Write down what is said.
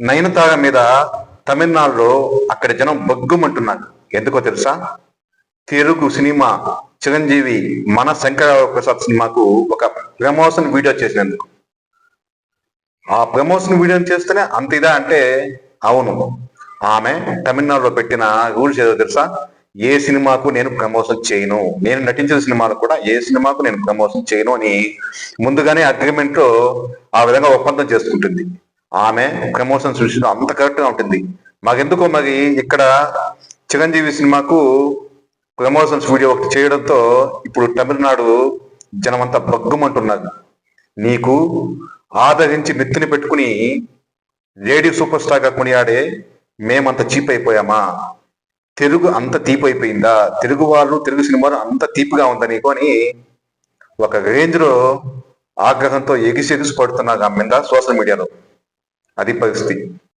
నయనతార మీద తమిళనాడులో అక్కడ జనం బగ్గుమంటున్నారు. ఎందుకో తెలుసా? తెలుగు సినిమా చిరంజీవి మన శంకరరావు ప్రసాద్ సినిమాకు ఒక ప్రమోషన్ వీడియో చేసినందుకు. ఆ ప్రమోషన్ వీడియో చేస్తేనే అంత ఇదా అంటే అవును. ఆమె తమిళనాడులో పెట్టిన రూల్స్ ఏదో తెలుసా? ఏ సినిమాకు నేను ప్రమోషన్ చేయను. నేను నటించిన సినిమాలు కూడా ఏ సినిమాకు నేను ప్రమోషన్ చేయను అని ముందుగానే అగ్రిమెంట్ ఆ విధంగా ఒప్పందం చేసుకుంటుంది. ఆమె ప్రమోషన్స్ విషయంలో అంత కరెక్ట్గా ఉంటుంది. మాకెందుకో మరి ఇక్కడ చిరంజీవి సినిమాకు ప్రమోషన్స్ వీడియో ఒకటి చేయడంతో ఇప్పుడు తమిళనాడు జనమంతా బగ్గుమంటున్నారు. నీకు ఆదరించి నెత్తిని పెట్టుకుని లేడీ సూపర్ స్టార్గా కొనియాడే మేమంత చీప్ అయిపోయామా తెలుగు అంత తీపు అయిపోయిందా తెలుగు వాళ్ళు తెలుగు సినిమాలు అంత తీపిగా ఉందా నీకు అని ఒక రేంజ్లో ఆగ్రహంతో ఎగిసి ఎగిసి పడుతున్నారు సోషల్ మీడియాలో. అది పరిస్థితి.